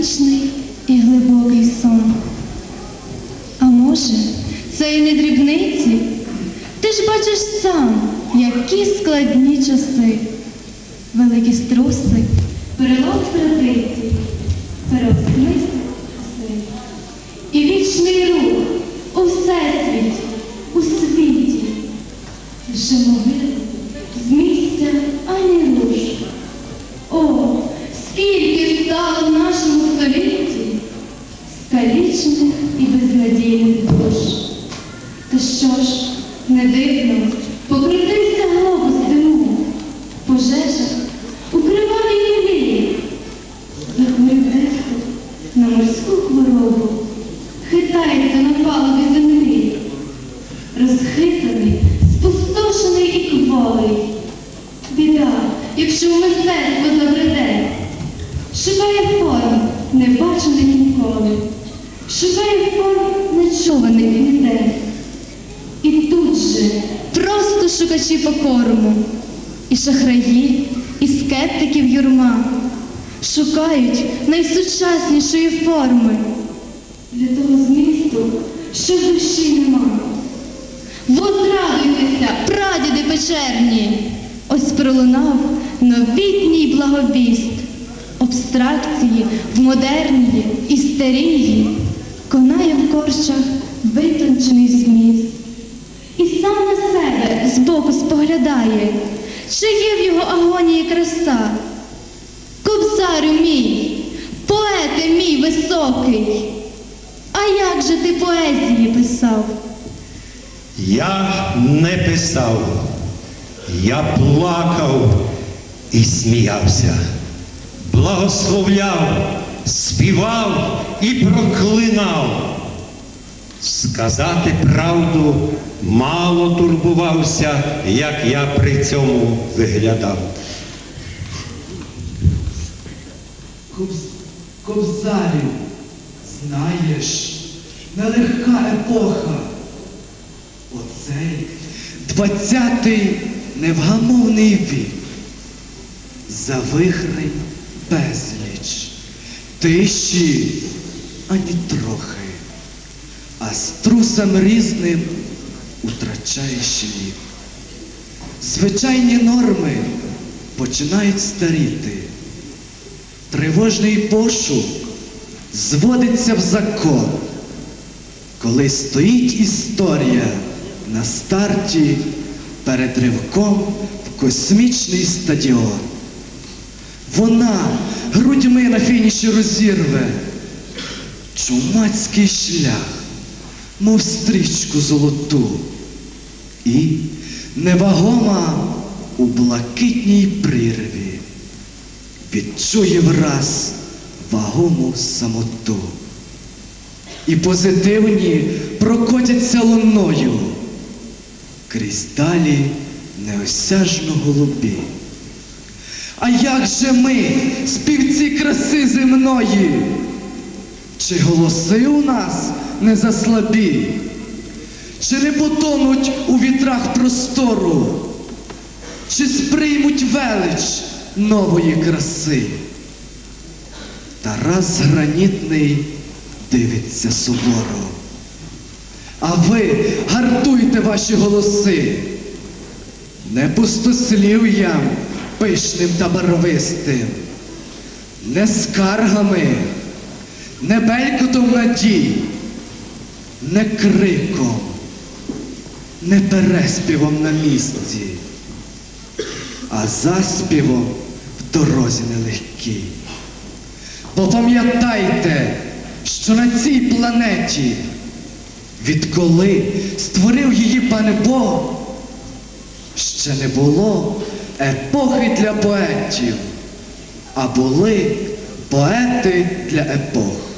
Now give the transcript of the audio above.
вічний і глибокий сон. А може, це і не дрібниці? Ти ж бачиш сам, які складні часи. Великі струси, перелом традицій, переосмислив усе. І вічний рух у всесвіті, у світі. Вже могили з місця ані руш. О, скільки стало нашому скалічених і безнадійних душ. Та що ж, не дивно, покрутився глобус диму, пожежа у кривавій хвилі, захворів дехто на морську хворобу, хитається на палубі землі, розхитаний, спустошений і кволий. Біда, якщо в мистецтво забреде, шукає форм, не бачених ніколи, шукає форм нечуваних ніде. І тут же просто шукачі покорму, і шахраї, і скептиків юрма шукають найсучаснішої форми для того змісту, що душі нема. Возрадуйтеся, прадіди печерні! Ось пролунав новітній благовіст, абстракції в модернії і старії, конає в корчах витончений зміст. І сам на себе збоку споглядає, чи є в його агонії краса. Кобзарю мій, поете мій високий, а як же ти поезії писав? Я не писав, я плакав і сміявся, благословляв, співав і проклинав. Сказати правду мало турбувався, як я при цьому виглядав. Кобз... Кобзарю, знаєш, нелегка епоха. Оцей двадцятий невгамовний вік. Завихрень безліч, тиші ані трохи, а струсам різним утрачає шліб. Звичайні норми починають старіти. Тривожний пошук зводиться в закон, коли стоїть історія на старті перед ривком в космічний стадіон. Вона грудьми на фініші розірве чумацький шлях, мов стрічку золоту, і невагома у блакитній прірві відчує враз вагому самоту. І позитивні прокотяться луною крізь далі неосяжно голубі. А як же ми, співці краси земної? Чи голоси у нас не заслабі? Чи не потонуть у вітрах простору? Чи сприймуть велич нової краси? Тарас гранітний дивиться суворо. А ви гартуйте ваші голоси, не пустослів'ям пишним та барвистим, не скаргами, не белькотом надій, не криком, не переспівом на місці, а заспівом в дорозі нелегкій. Бо пам'ятайте, що на цій планеті, відколи створив її пане Бог, ще не було епохи для поетів, а були поети для епох.